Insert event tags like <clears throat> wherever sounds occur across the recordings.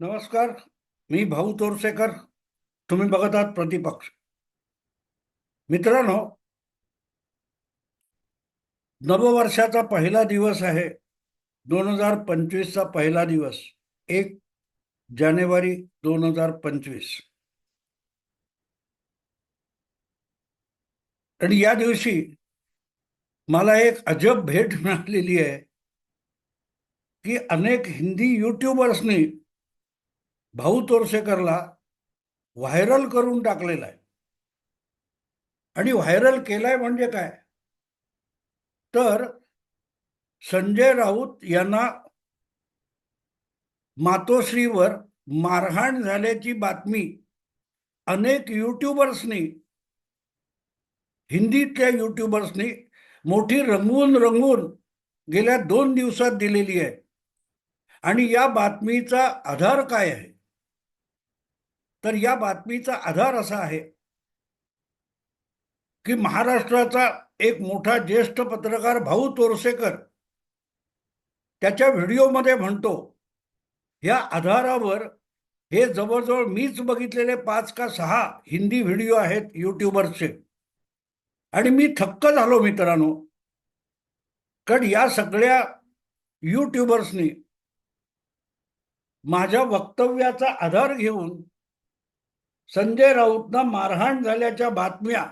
नमस्कार मी भाऊ तोरसेकर तुम्ही बघत आहात प्रतिपक्ष. मित्रांनो नववर्षाचा पहिला दिवस आहे दोन हजार पंचवीसचा पहिला दिवस एक जानेवारी दोन हजार पंचवीस. आणि या दिवशी मला एक अजब भेट मिळालेली आहे की अनेक हिंदी युट्यूबर्सनी भाऊ तोरसेकरला व्हायरल करून टाकलेला आहे. आणि व्हायरल केलाय म्हणजे काय? तर संजय राऊत यांना मातोश्रीवर मारहाण झाल्याची बातमी अनेक युट्यूबर्सनी हिंदीतल्या युट्यूबर्सनी मोठी रंगवून रंगवून गेल्या दोन दिवसात दिलेली आहे. आणि या बातमीचा आधार काय आहे? तर या बातमीचा आधार असा आहे की महाराष्ट्राचा एक मोठा ज्येष्ठ पत्रकार भाऊ तोरसेकर त्याच्या व्हिडिओमध्ये म्हणतो या आधारावर हे जवळजवळ मीच बघितलेले पाच का सहा हिंदी व्हिडिओ आहेत युट्यूबरचे. आणि मी थक्क झालो मित्रांनो. कारण या सगळ्या युट्यूबर्सनी माझ्या वक्तव्याचा आधार घेऊन संजय राऊतना मारहाण झाल्याच्या बातम्या.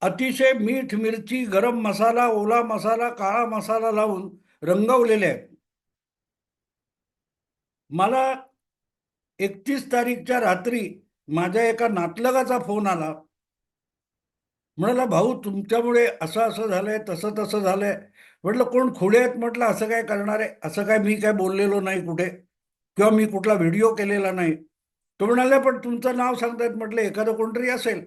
अतिशय मीठ मिरची गरम मसाला ओला मसाला काळा मसाला लावून रंगवलेले आहेत. मला एकतीस तारीखच्या रात्री माझ्या एका नातलगाचा फोन आला. म्हणाला भाऊ तुमच्यामुळे असं असं झालंय तसं तसं झालंय. म्हटलं कोण खुळे आहेत? म्हटलं असं काय करणार आहे? असं काय मी काय बोललेलो नाही कुठे? किंवा मी कुठला व्हिडिओ केलेला नाही? तो म्हणाले पण तुमचं नाव सांगतायत म्हटलं एखादं कोणतरी असेल.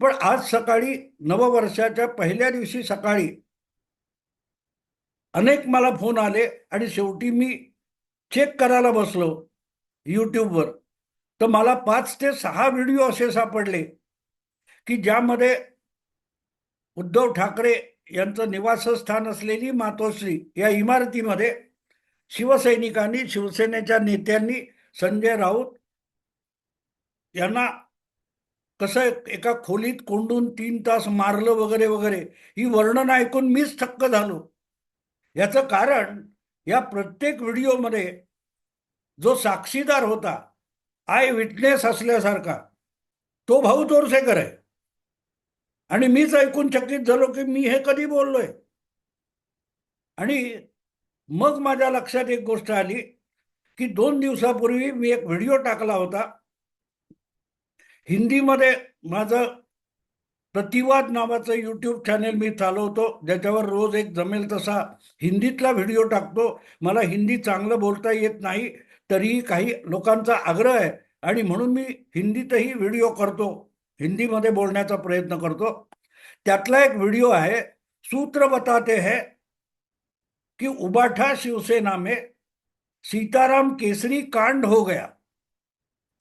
पण आज सकाळी नववर्षाच्या पहिल्या दिवशी सकाळी अनेक मला फोन आले आणि शेवटी मी चेक करायला बसलो यूट्यूबवर. तर मला पाच ते सहा व्हिडिओ असे सापडले की ज्यामध्ये उद्धव ठाकरे यांचं निवासस्थान असलेली मातोश्री या इमारतीमध्ये शिवसैनिकांनी शिवसेनेच्या नेत्यांनी संजय राऊत यांना कसं एका खोलीत कोंडून तीन तास मारलं वगैरे वगैरे ही वर्णन ऐकून मीच थक्क झालो. याचं कारण या प्रत्येक व्हिडिओमध्ये जो साक्षीदार होता आय विटनेस असल्यासारखा तो भाऊ तोरसेकर आहे. आणि मीच ऐकून चकित झालो की मी हे कधी बोललोय? आणि मग माझ्या लक्षात एक गोष्ट आली की दोन दिवसापूर्वी मी एक व्हिडिओ टाकला होता. हिंदीमध्ये माझं प्रतिवाद नावाचं यूट्यूब चॅनेल मी चालवतो ज्याच्यावर रोज एक जमेल तसा हिंदीतला व्हिडिओ टाकतो. मला हिंदी चांगलं बोलता येत नाही तरीही काही लोकांचा आग्रह आहे आणि म्हणून मी हिंदीतही व्हिडिओ करतो हिंदीमध्ये बोलण्याचा प्रयत्न करतो. त्यातला एक व्हिडिओ आहे सूत्र बताते है कि उबाठा शिवसेना में सीताराम केसरी कांड हो गया.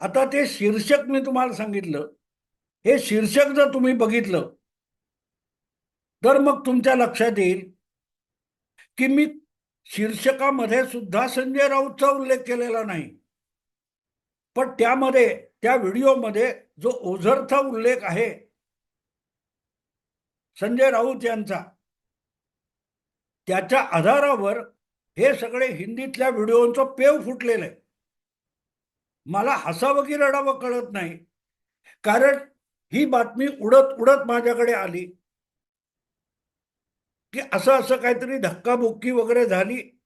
आता ते शीर्षक मी तुम्हाला सांगितलं. हे शीर्षक जर तुम्ही बघितलं तर मग तुमच्या लक्षात येईल की मी शीर्षकामध्ये सुद्धा संजय राऊतचा उल्लेख केलेला नाही. पण त्यामध्ये त्या व्हिडिओमध्ये जो ओझरचा उल्लेख आहे संजय राऊत यांचा त्याच्या आधारावर हे सगळे हिंदीतल्या व्हिडिओंचं पेव फुटलेलं आहे. मला हसावं की रडावं कळत नाही. कारण ही बातमी उडत उडत माझ्याकडे आली. की असं असं काहीतरी धक्काबुक्की वगैरे झाली.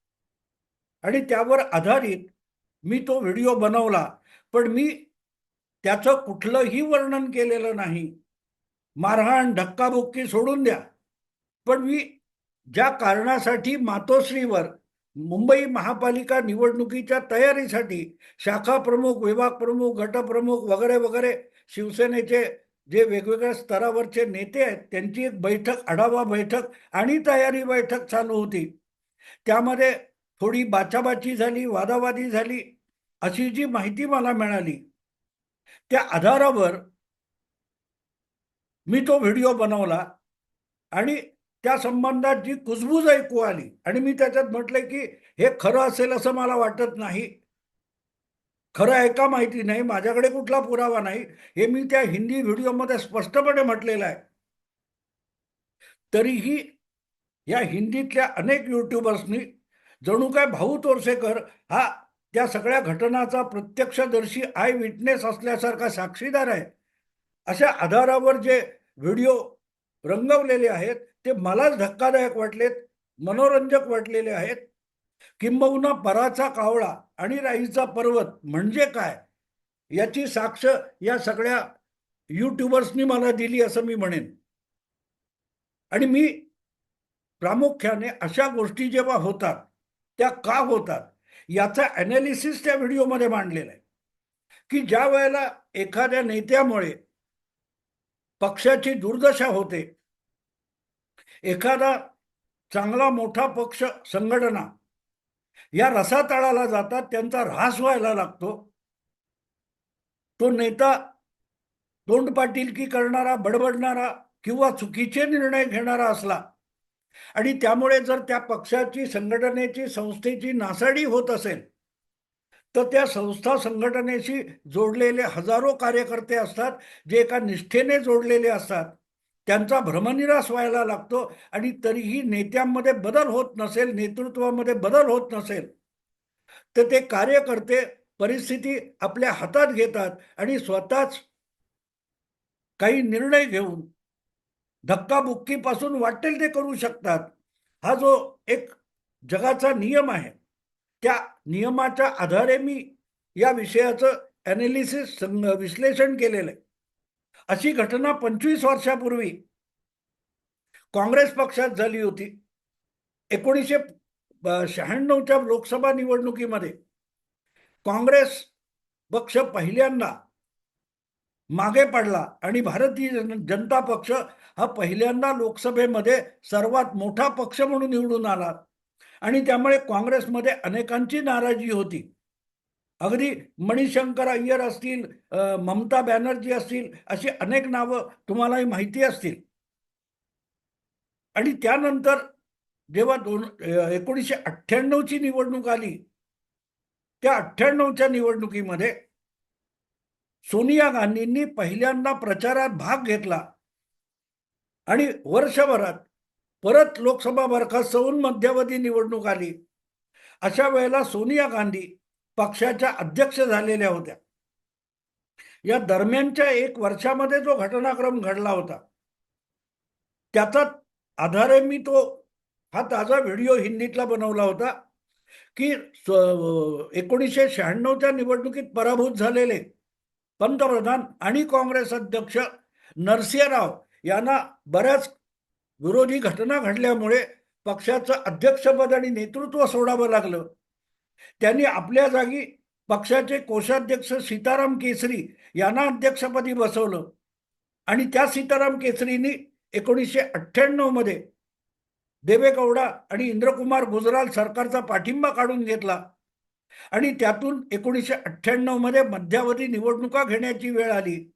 आणि त्यावर आधारित मी तो व्हिडिओ बनवला. पण मी त्याचं कुठलंही वर्णन केलेलं नाही. मारहाण धक्काबुक्की सोडून द्या. पण मी ज्या कारणासाठी मातोश्रीवर मुंबई महापालिका निवडणुकीच्या तयारीसाठी शाखा प्रमुख विभाग प्रमुख गटप्रमुख वगैरे वगैरे शिवसेनेचे जे वेगवेगळ्या स्तरावरचे नेते आहेत त्यांची एक बैठक आढावा बैठक आणि तयारी बैठक चालू होती. त्यामध्ये थोडी बाचाबाची झाली वादावादी झाली अशी जी माहिती मला मिळाली त्या आधारावर मी तो व्हिडिओ बनवला आणि त्या संबंधात जी कुजबूज ऐकू आली आणि मी त्याच्यात म्हटलंय की हे खरं असेल असं मला वाटत नाही. खरं आहे का माहिती नाही माझ्याकडे कुठला पुरावा नाही हे मी त्या हिंदी व्हिडिओमध्ये स्पष्टपणे म्हटलेलं आहे. तरीही या हिंदीतल्या अनेक युट्यूबर्सनी जणू काय भाऊ तोरसेकर हा त्या सगळ्या घटनाचा प्रत्यक्षदर्शी आय विटनेस असल्यासारखा साक्षीदार आहे. अशा आधारावर जे व्हिडिओ रंगवलेले आहेत ते मलाच धक्कादायक वाटलेत मनोरंजक वाटलेले आहेत. किंबहुना पराचा कावळा आणि राईचा पर्वत म्हणजे काय? याची साक्ष या सगळ्या युट्यूबर्सनी मला दिली असं मी म्हणेन. आणि मी प्रामुख्याने अशा गोष्टी जेव्हा होतात त्या का होतात याचा ॲनालिसिस त्या व्हिडिओमध्ये मांडलेला आहे. की ज्या वेळेला एखाद्या नेत्यामुळे पक्षाची दुर्दशा होते एखादा चांगला मोठा पक्ष संघटना या रसातळाला जातात त्यांचा ऱ्हास व्हायला लागतो. तो नेता तोंड पाटीलकी करणारा बडबडणारा किंवा चुकीचे निर्णय घेणारा असला आणि त्यामुळे जर त्या पक्षाची संघटनेची संस्थेची नासाडी होत असेल तर त्या संस्था संघटनेशी जोडलेले हजारो कार्यकर्ते असतात जे एका निष्ठेने जोडलेले असतात. त्यांचा भ्रमनिरास व्हायला लागतो आणि तरीही नेत्यांमध्ये बदल होत नसेल नेतृत्वामध्ये बदल होत नसेल तर ते कार्यकर्ते परिस्थिती आपल्या हातात घेतात आणि स्वतःच काही निर्णय घेऊन धक्काबुक्कीपासून वाटेल ते करू शकतात. हा जो एक जगाचा नियम आहे त्या नियमाच्या आधारे मी या विषयाचं ॲनालिसिस विश्लेषण केलेलं आहे. अशी घटना पंचवीस वर्षापूर्वी काँग्रेस पक्षात झाली होती. एकोणीसशे शहाण्णवच्या लोकसभा निवडणुकीमध्ये काँग्रेस पक्ष पहिल्यांदा मागे पडला आणि भारतीय जनता पक्ष हा पहिल्यांदा लोकसभेमध्ये सर्वात मोठा पक्ष म्हणून निवडून आला. आणि त्यामुळे काँग्रेसमध्ये अनेकांची नाराजी होती. अगदी मणिशंकर अय्यर असतील ममता बॅनर्जी असतील अशी अनेक नावं तुम्हालाही माहिती असतील. आणि त्यानंतर जेव्हा दोन एकोणीसशे अठ्ठ्याण्णवची निवडणूक आली त्या अठ्ठ्याण्णवच्या निवडणुकीमध्ये सोनिया गांधींनी पहिल्यांदा प्रचारात भाग घेतला. आणि वर्षभरात परत लोकसभा बरखास्त होऊन मध्यावधी निवडणूक आली. अशा वेळेला सोनिया गांधी पक्षाच्या अध्यक्ष झालेल्या होत्या. या दरम्यानच्या एक वर्षामध्ये जो घटनाक्रम घडला होता त्याचा आधारे मी तो हा ताजा व्हिडिओ हिंदीतला बनवला होता की एकोणीसशे शहाण्णवच्या निवडणुकीत पराभूत झालेले पंतप्रधान आणि काँग्रेस अध्यक्ष नरसिंहराव यांना बऱ्याच विरोधी घटना घडल्यामुळे पक्षाचं अध्यक्षपद आणि नेतृत्व सोडावं लागलं. त्यांनी आपल्या जागी पक्षाचे कोषाध्यक्ष सीताराम केसरी यांना अध्यक्षपदी बसवलं. आणि त्या सीताराम केसरींनी एकोणीसशे अठ्ठ्याण्णवमध्ये देवेगौडा आणि इंद्रकुमार गुजराल सरकारचा पाठिंबा काढून घेतला. आणि त्यातून एकोणीसशे अठ्ठ्याण्णवमध्ये मध्यावधी निवडणुका घेण्याची वेळ आली.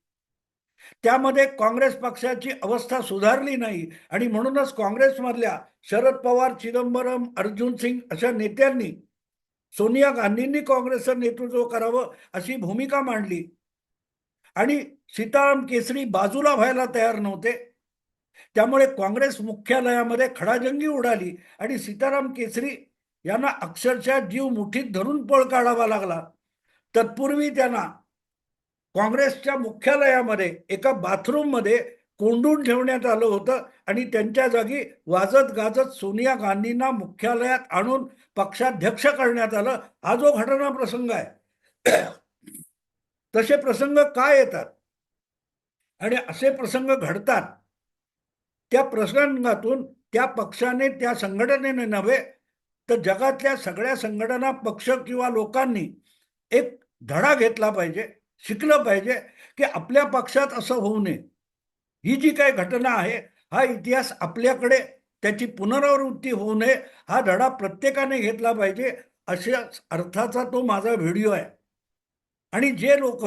त्यामध्ये काँग्रेस पक्षाची अवस्था सुधारली नाही आणि म्हणूनच काँग्रेसमधल्या शरद पवार चिदंबरम अर्जुन सिंग अशा नेत्यांनी सोनिया गांधींनी काँग्रेसचं नेतृत्व करावं अशी भूमिका मांडली. आणि सीताराम केसरी बाजूला व्हायला तयार नव्हते. त्यामुळे काँग्रेस मुख्यालयामध्ये खडाजंगी उडाली आणि सीताराम केसरी यांना अक्षरशः जीव मुठीत धरून पळ काढावा लागला. तत्पूर्वी त्यांना काँग्रेसच्या मुख्यालयामध्ये एका बाथरूममध्ये कोंडून ठेवण्यात आलं होतं आणि त्यांच्या जागी वाजत गाजत सोनिया गांधींना मुख्यालयात आणून पक्षाध्यक्ष करण्यात आलं. हा जो घटना प्रसंग आहे. तसे प्रसंग काय येतात? आणि असे प्रसंग घडतात. त्या प्रसंगातून त्या पक्षाने त्या संघटनेने नव्हे तर जगातल्या सगळ्या संघटना पक्ष किंवा लोकांनी एक धडा घेतला पाहिजे शिकलं पाहिजे की आपल्या पक्षात असं होऊ नये. ही जी काही घटना आहे हा इतिहास आपल्याकडे त्याची पुनरावृत्ती होऊ नये हा धडा प्रत्येकाने घेतला पाहिजे अशा अर्थाचा तो माझा व्हिडिओ आहे. आणि जे लोक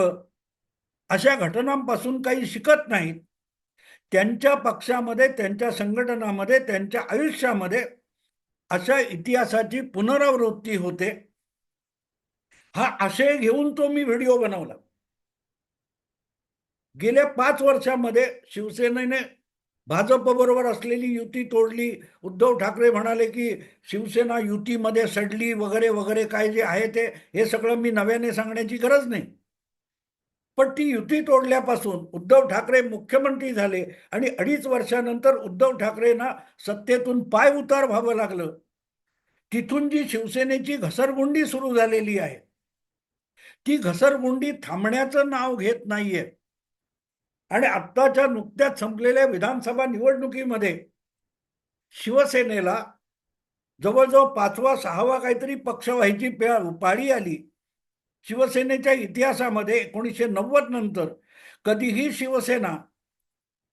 अशा घटनांपासून काही शिकत नाहीत त्यांच्या पक्षामध्ये त्यांच्या संघटनामध्ये त्यांच्या आयुष्यामध्ये अशा इतिहासाची पुनरावृत्ती होते हा आशय घेऊन तो मी व्हिडिओ बनवला. गेल्या पाच वर्षामध्ये शिवसेनेने भाजप बरोबर असलेली युती तोडली. उद्धव ठाकरे म्हणाले की शिवसेना युतीमध्ये सडली वगैरे वगैरे काय जे आहे ते हे सगळं मी नव्याने सांगण्याची गरज नाही. पण ती युती तोडल्यापासून उद्धव ठाकरे मुख्यमंत्री झाले आणि अडीच वर्षानंतर उद्धव ठाकरेंना सत्तेतून पाय उतार व्हावं लागलं. तिथून जी शिवसेनेची घसरगुंडी सुरू झालेली आहे. ती घसरगुंडी थांबण्याचं नाव घेत नाहीये. आणि आत्ताच्या नुकत्याच संपलेल्या विधानसभा निवडणुकीमध्ये शिवसेनेला जवळजवळ पाचवा सहावा काहीतरी पक्ष व्हायची पाळी आली. शिवसेनेच्या इतिहासामध्ये एकोणीसशे नव्वद नंतर कधीही शिवसेना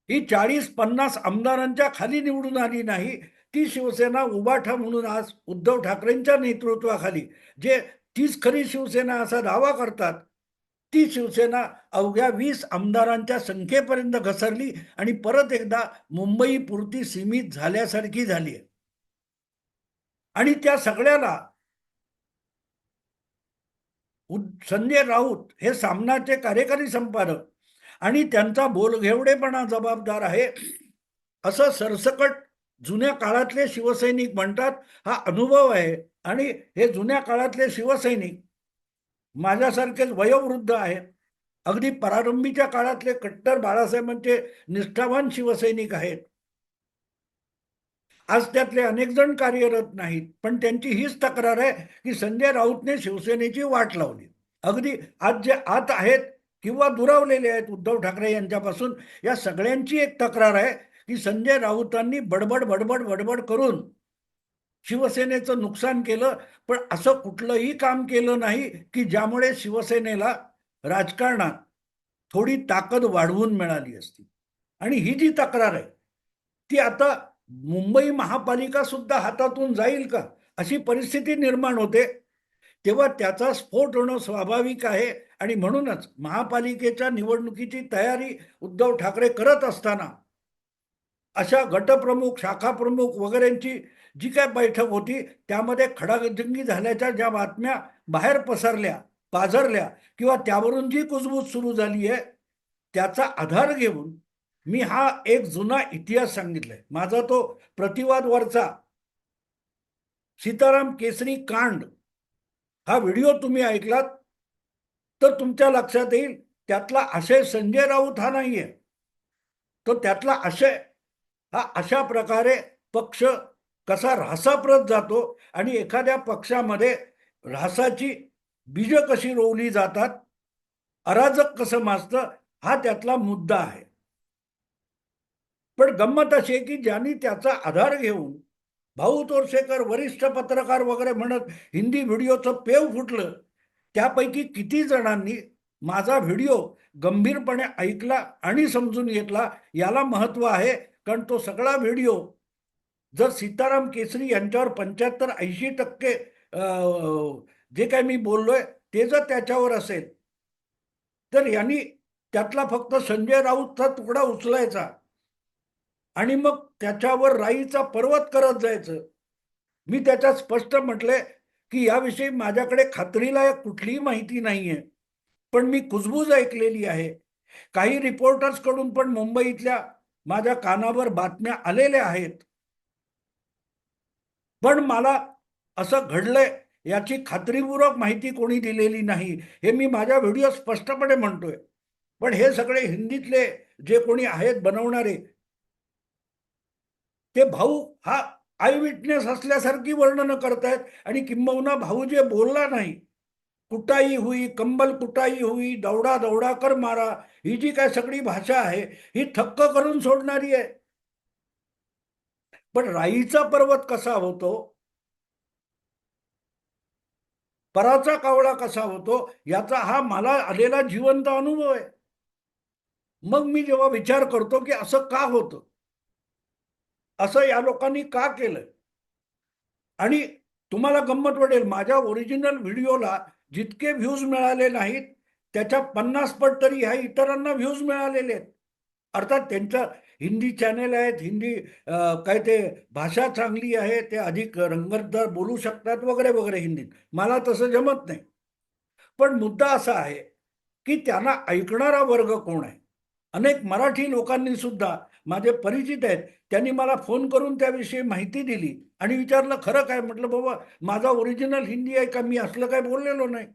ही चाळीस पन्नास आमदारांच्या खाली निवडून आली नाही ती शिवसेना उबाठा म्हणून आज उद्धव ठाकरेंच्या नेतृत्वाखाली जे तीच खरी शिवसेना असा दावा करतात ती शिवसेना अवघ्या वीस आमदारांच्या संख्येपर्यंत घसरली आणि परत एकदा मुंबई पुरती सीमित झाल्यासारखी झाली आणि त्या सगळ्याला संजय राऊत हे सामनाचे कार्यकारी संपादक आणि त्यांचा बोलघेवडेपणा जबाबदार आहे असं सरसकट जुन्या काळातले शिवसैनिक म्हणतात हा अनुभव आहे. आणि हे जुन्या काळातले शिवसैनिक माझ्यासारखेच वयोवृद्ध आहेत. अगदी प्रारंभीच्या काळातले कट्टर बाळासाहेबांचे निष्ठावान शिवसैनिक आहेत. आज त्यातले अनेक जण कार्यरत नाहीत पण त्यांची हीच तक्रार आहे की संजय राऊतने शिवसेनेची वाट लावली. अगदी आज जे आत आहेत किंवा दुरावलेले आहेत उद्धव ठाकरे यांच्यापासून या सगळ्यांची एक तक्रार आहे की संजय राऊतांनी बडबड बडबड बडबड करून शिवसेनेचं नुकसान केलं पण असं कुठलंही काम केलं नाही की ज्यामुळे शिवसेनेला राजकारणात थोडी ताकद वाढवून मिळाली असती. आणि ही जी तक्रार आहे ती आता मुंबई महापालिका सुद्धा हातातून जाईल का? अशी परिस्थिती निर्माण होते तेव्हा त्याचा स्फोट होणं स्वाभाविक आहे. आणि म्हणूनच महापालिकेच्या निवडणुकीची तयारी उद्धव ठाकरे करत असताना अशा गटप्रमुख शाखाप्रमुख वगैरेंची जी काय बैठक होती त्यामध्ये खडाजंगी झाल्याच्या ज्या बातम्या बाहेर पसरल्या पाझरल्या किंवा त्यावरून जी कुजबूज सुरू झाली आहे त्याचा आधार घेऊन मी हा एक जुना इतिहास सांगितलाय. माझा तो प्रतिवाद वरचा. सीताराम केसरी कांड. हा व्हिडिओ तुम्ही ऐकलात तर तुमच्या लक्षात येईल त्यातला आशय संजय राऊत हा नाहीये. तो त्यातला आशय हा अशा प्रकारे पक्ष कसा ऱ्हासाप्रत जातो आणि एखाद्या पक्षामध्ये ऱ्हासाची बीज कशी रोवली जातात अराजक कसं माजतं हा त्यातला मुद्दा आहे. पण गंमत अशी आहे की ज्यांनी त्याचा आधार घेऊन भाऊ तोरसेकर वरिष्ठ पत्रकार वगैरे म्हणत हिंदी व्हिडिओचं पेव फुटलं त्यापैकी किती जणांनी माझा व्हिडिओ गंभीरपणे ऐकला आणि समजून घेतला याला महत्त्व आहे. कारण तो सगळा व्हिडिओ जर सीताराम केसरी यांच्यावर पंच्याहत्तर ऐंशी टक्के जे काय मी बोललोय ते जर त्याच्यावर असेल तर यांनी त्यातला फक्त संजय राऊतचा तुकडा उचलायचा आणि मग त्याच्यावर राईचा पर्वत करत जायचं. मी त्याच्यात स्पष्ट म्हटलंय की याविषयी माझ्याकडे खात्रीला कुठलीही माहिती नाहीये पण मी कुजबूज ऐकलेली आहे. काही रिपोर्टर्सकडून पण मुंबईतल्या माझ्या कानावर बातम्या आलेल्या आहेत. पण मला असं घडलंय याची खात्रीपूर्वक माहिती कोणी दिलेली नाही हे मी माझ्या व्हिडिओ स्पष्टपणे म्हणतोय. पण हे सगळे हिंदीतले जे कोणी आहेत बनवणारे ते भाऊ हा आय विटनेस असल्यासारखी वर्णनं करतायत आणि किंबहुना भाऊ जे बोलला नाही कुटाई हुई कंबल कुटाई हुई दौडा दौडा कर मारा. ही जी काय सगळी भाषा आहे ही थक्क करून सोडणारी आहे. पण राईचा पर्वत कसा होतो? पराचा कावळा कसा होतो? याचा हा मला आलेला जिवंत अनुभव आहे. मग मी जेव्हा विचार करतो की असं का होतं? असं या लोकांनी का केलं? आणि तुम्हाला गंमत वाटेल माझ्या ओरिजिनल व्हिडिओला जितके व्ह्यूज मिळाले नाहीत त्याच्या पन्नास पट तरी ह्या इतरांना व्ह्यूज मिळालेले आहेत. अर्थात त्यांच्या हिंदी चॅनेल आहेत हिंदी काय ते भाषा चांगली आहे ते अधिक रंगतदार बोलू शकतात वगैरे वगैरे हिंदीत. मला तसं जमत नाही. पण मुद्दा असा आहे की त्यांना ऐकणारा वर्ग कोण आहे? अनेक मराठी लोकांनी सुद्धा माझे परिचित आहेत. त्यांनी मला फोन करून त्याविषयी माहिती दिली आणि विचारलं खरं काय? म्हटलं बाबा माझा ओरिजिनल हिंदी आहे का? मी असलं काय बोललेलो नाही.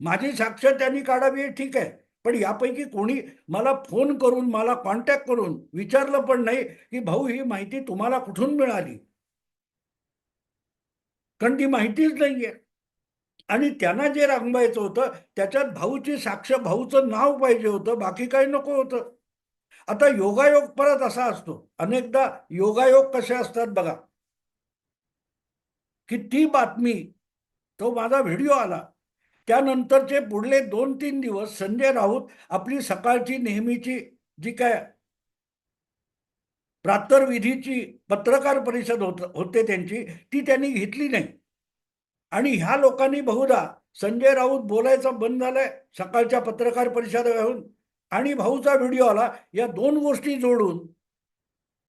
माझी साक्ष त्यांनी काढावी ठीक आहे. पण यापैकी कोणी मला फोन करून मला कॉन्टॅक्ट करून विचारलं पण नाही की भाऊ ही माहिती तुम्हाला कुठून मिळाली? कारण ती माहितीच नाहीये. आणि त्यांना जे रांगवायचं होतं त्याच्यात भाऊची साक्ष भाऊचं नाव पाहिजे होतं बाकी काही नको होतं. आता योगायोग परत असा असतो. अनेकदा योगायोग कसे असतात बघा. की ती बातमी तो माझा व्हिडिओ आला. त्यानंतरचे पुढले दोन तीन दिवस संजय राऊत आपली सकाळची नेहमीची जी काय प्रातर्विधीची पत्रकार परिषद होत होते त्यांची ती त्यांनी घेतली नाही. आणि ह्या लोकांनी बहुधा संजय राऊत बोलायचं बंद झालाय सकाळच्या पत्रकार परिषद घेऊन आणि भाऊचा व्हिडिओ आला या दोन गोष्टी जोडून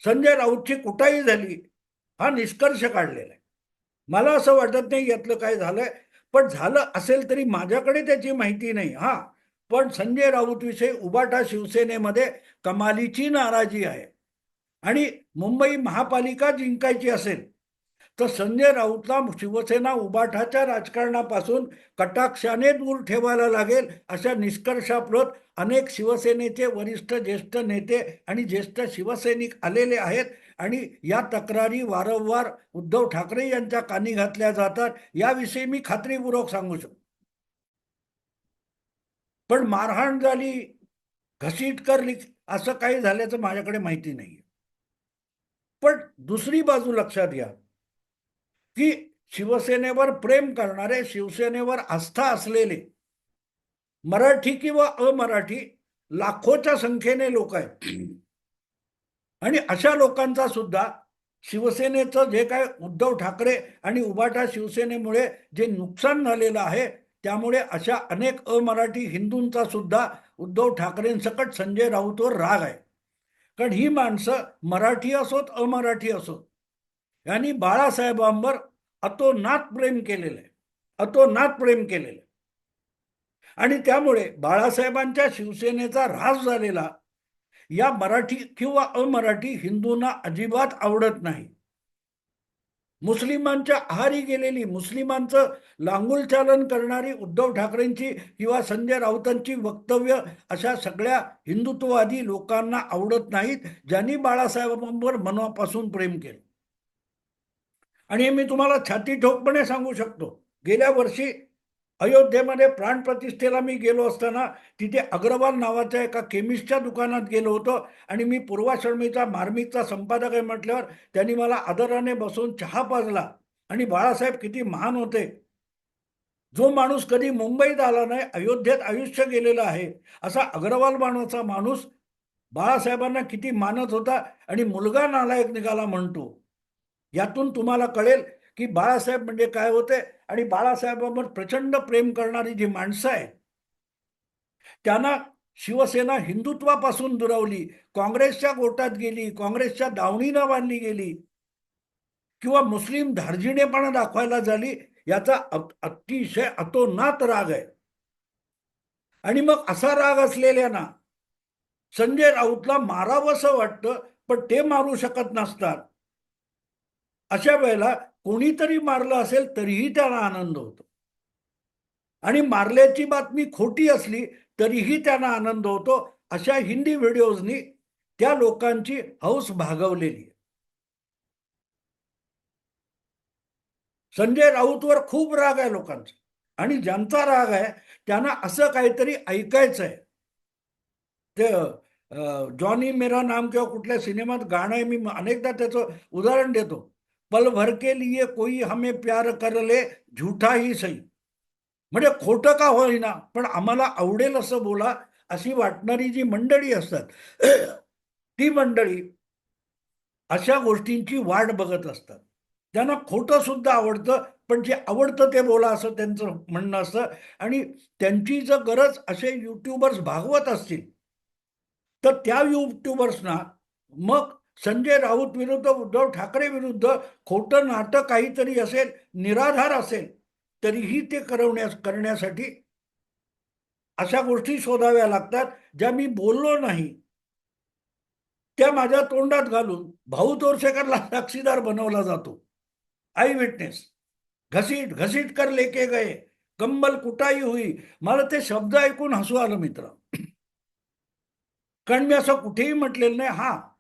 संजय राऊतची कुटाई झाली हा निष्कर्ष काढलेला आहे. मला असं वाटत नाही यातलं काय झालंय पण झालं असेल तरी माझ्याकडे त्याची माहिती नाही. हा पण संजय राऊतविषयी उबाटा शिवसेनेमध्ये कमालीची नाराजी आहे. आणि मुंबई महापालिका जिंकायची असेल तर संजय राऊतला शिवसेना उबाठाच्या राजकारणापासून कटाक्षाने दूर ठेवायला लागेल अशा निष्कर्षाप्रत अनेक शिवसेनेचे वरिष्ठ ज्येष्ठ नेते आणि ज्येष्ठ शिवसैनिक आलेले आहेत आणि या तक्रारी वारंवार उद्धव ठाकरे यांच्या कानी घातल्या जातात. याविषयी मी खात्रीपूर्वक सांगू शकतो. पण मारहाण झाली घसीट करली असं काही झाल्याचं माझ्याकडे माहिती नाही पण दुसरी बाजू लक्षात घ्या. की शिवसेनेवर प्रेम करणारे शिवसेनेवर आस्था असलेले मराठी किंवा अमराठी लाखोच्या संख्येने लोक आहेत. आणि अशा लोकांचा सुद्धा शिवसेनेचं जे काय उद्धव ठाकरे आणि उबाटा शिवसेनेमुळे जे नुकसान झालेलं आहे त्यामुळे अशा अनेक अमराठी हिंदूंचा सुद्धा उद्धव ठाकरेंसकट संजय राऊतवर राग आहे. कारण ही माणसं मराठी असोत अमराठी असोत. यांनी बाळासाहेबांवर अतोनात प्रेम केलेलं आहे. अतोनात प्रेम केलेलं आहे. आणि त्यामुळे बाळासाहेबांच्या शिवसेनेचा ऱ्हास झालेला या मराठी किंवा अमराठी हिंदूंना अजिबात आवडत नाही. मुस्लिमांच्या आहारी गेलेली मुस्लिमांचं लांगुलचालन करणारी उद्धव ठाकरेंची किंवा संजय राऊतांची वक्तव्य अशा सगळ्या हिंदुत्ववादी लोकांना आवडत नाहीत ज्यांनी बाळासाहेबांवर मनापासून प्रेम केलं. आणि हे मी तुम्हाला छाती ठोकपणे सांगू शकतो. गेल्या वर्षी अयोध्येमध्ये प्राणप्रतिष्ठेला मी गेलो असताना तिथे अग्रवाल नावाच्या एका केमिस्टच्या दुकानात गेलो होतो आणि मी पूर्वाश्रमीचा मार्मिकचा संपादक आहे म्हटल्यावर त्यांनी मला आदराने बसून चहा पाजला. आणि बाळासाहेब किती महान होते. जो माणूस कधी मुंबईत आला नाही अयोध्येत आयुष्य गेलेलं आहे असा अग्रवाल मानाचा माणूस बाळासाहेबांना किती मानत होता आणि मुलगा नालायक निघाला म्हणतो. यातून तुम्हाला कळेल की बाळासाहेब म्हणजे काय होते आणि बाळासाहेबांवर प्रचंड प्रेम करणारी जी माणसं आहेत त्यांना शिवसेना हिंदुत्वापासून दुरावली काँग्रेसच्या गोटात गेली काँग्रेसच्या दावणीनं बांधली गेली किंवा मुस्लिम धार्जिणेपणा दाखवायला झाली याचा अतिशय अतोनात राग आहे. आणि मग असा राग असलेल्यांना संजय राऊतला मारावंसं वाटतं पण ते मारू शकत नसतात. अशा वेळेला कोणीतरी मारलं असेल तरीही त्याला आनंद होतो. आणि मारल्याची बातमी खोटी असली तरीही त्यांना आनंद होतो. अशा हिंदी व्हिडिओजनी त्या लोकांची हौस भागवलेली आहे. संजय राऊतवर खूप राग आहे लोकांचा. आणि ज्यांचा राग आहे त्यांना असं काहीतरी ऐकायचं आहे. ते जॉनी मेरा नाम किंवा कुठल्या सिनेमात गाणं आहे मी अनेकदा त्याचं उदाहरण देतो. पल भर के लिए कोई हमें प्यार कर ले झूठा ही सही। म्हणजे खोटं का होईना पण आम्हाला आवडेल असं बोला अशी वाटणारी जी मंडळी असतात <clears throat> ती मंडळी अशा गोष्टींची वाट बघत असतात. त्यांना खोटं सुद्धा आवडतं पण जे आवडतं ते बोला असं त्यांचं म्हणणं असतं. आणि त्यांची जर गरज असे युट्यूबर्स भागवत असतील तर त्या युट्यूबर्सना मग संजय राऊत विरुद्ध उद्धव ठाकरे विरुद्ध खोटं नाटक काहीतरी असेल निराधार असेल तरीही ते करवण्यास करण्यासाठी अशा गोष्टी शोधाव्या लागतात ज्या मी बोललो नाही. त्या माझ्या तोंडात घालून भाऊ तोरसेकरला साक्षीदार बनवला जातो. आई विटनेस घसीट घसीट कर लेके गए. कंबल कुटाई हुई. मला ते शब्द ऐकून हसू आलं मित्र. <clears throat> कारण मी असं कुठेही म्हटलेलं नाही. हा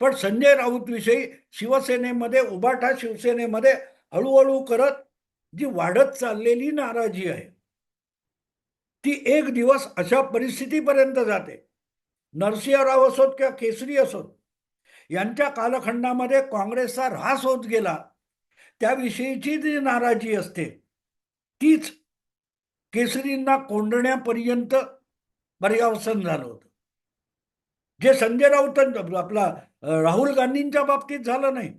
पण संजय राऊत विषयी शिवसेनेमध्ये उबाठा शिवसेनेमध्ये हळूहळू करत जी वाढत चाललेली नाराजी आहे ती एक दिवस अशा परिस्थितीपर्यंत जाते. नरसिंहराव असोत किंवा केसरी असोत यांच्या कालखंडामध्ये काँग्रेसचा ऱ्हास होत गेला त्याविषयीची जी नाराजी असते तीच केसरींना कोंडण्यापर्यंत पर्यावसन झालं होतं. जे संजय राऊत आपला राहुल गांधींच्या बाबतीत झालं नाही.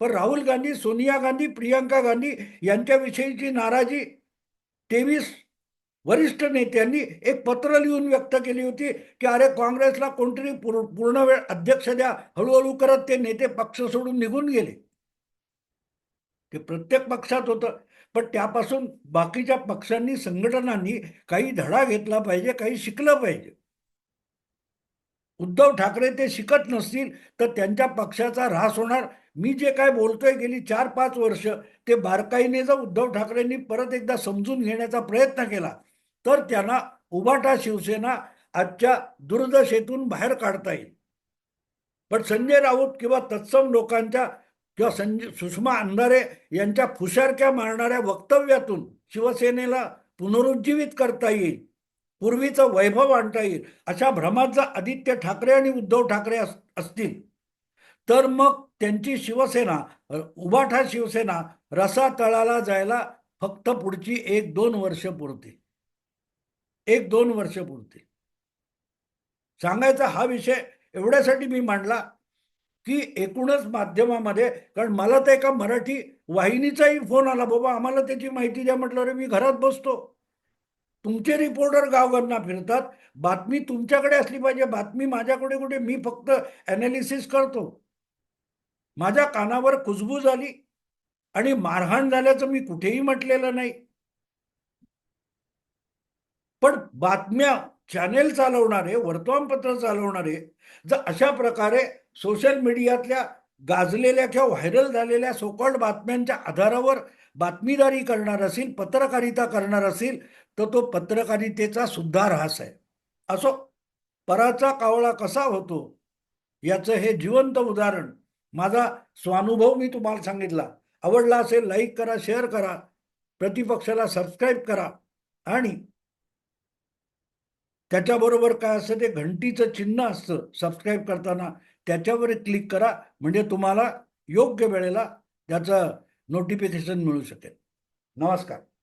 पण राहुल गांधी सोनिया गांधी प्रियंका गांधी यांच्याविषयीची नाराजी तेवीस वरिष्ठ नेत्यांनी एक पत्र लिहून व्यक्त केली होती की अरे काँग्रेसला कोणतरी पूर- पूर्ण वेळ अध्यक्ष द्या. हळूहळू करत ते नेते पक्ष सोडून निघून गेले. ते प्रत्येक पक्षात होतं. पण त्यापासून बाकीच्या पक्षांनी संघटनांनी काही धडा घेतला पाहिजे काही शिकलं पाहिजे. उद्धव ठाकरे ते शिकत नसतील तर त्यांच्या पक्षाचा ऱ्हास होणार. मी जे काय बोलतोय गेली चार पाच वर्ष ते बारकाईने जर उद्धव ठाकरेंनी परत एकदा समजून घेण्याचा प्रयत्न केला तर त्यांना उबाटा शिवसेना आजच्या दुर्दशेतून बाहेर काढता येईल. पण संजय राऊत किंवा तत्सम लोकांच्या किंवा संजय सुषमा अंधारे यांच्या फुशारक्या मारणाऱ्या वक्तव्यातून शिवसेनेला पुनरुज्जीवित करता येईल. पूर्वीचं वैभव आणता येईल अशा भ्रमात जर आदित्य ठाकरे आणि उद्धव ठाकरे अस- असतील. तर मग त्यांची शिवसेना उभाठा उबाठा शिवसेना रसा तळाला जायला फक्त पुढची एक दोन वर्ष पुरते. एक दोन वर्ष पुरते. सांगायचा हा विषय एवढ्यासाठी मी मांडला की एकूणच माध्यमामध्ये कारण मला तर एका मराठी वाहिनीचाही फोन आला बाबा आम्हाला त्याची माहिती द्या म्हटलं अरे मी घरात बसतो. तुमचे रिपोर्टर गावगांना फिरतात. बातमी तुमच्याकडे असली पाहिजे. बातमी माझ्याकडे कुठे? मी फक्त ॲनालिसिस करतो. माझ्या कानावर कुजबूज झाली आणि मारहाण झाल्याचं मी कुठेही म्हटलेलं नाही. पण बातम्या चॅनेल चालवणारे वर्तमानपत्र चालवणारे जर अशा प्रकारे सोशल मीडियातल्या गाजलेल्या किंवा व्हायरल झालेल्या सोकॉल्ड बातम्यांच्या आधारावर बातमीदारी करणार असेल पत्रकारिता करणार असेल तर तो पत्रकारितेचा सुद्धा ऱ्हास आहे. असो पराचा कावळा कसा होतो याचं हे जिवंत उदाहरण माझा स्वानुभव मी तुम्हाला सांगितला. आवडला असेल लाईक करा शेअर करा प्रतिपक्षाला सबस्क्राईब करा आणि त्याच्याबरोबर काय असतं ते घंटीचं चिन्ह असतं सबस्क्राईब करताना त्याच्यावर क्लिक करा म्हणजे तुम्हाला योग्य वेळेला त्याचं नोटिफिकेशन मिळू शकेल. नमस्कार.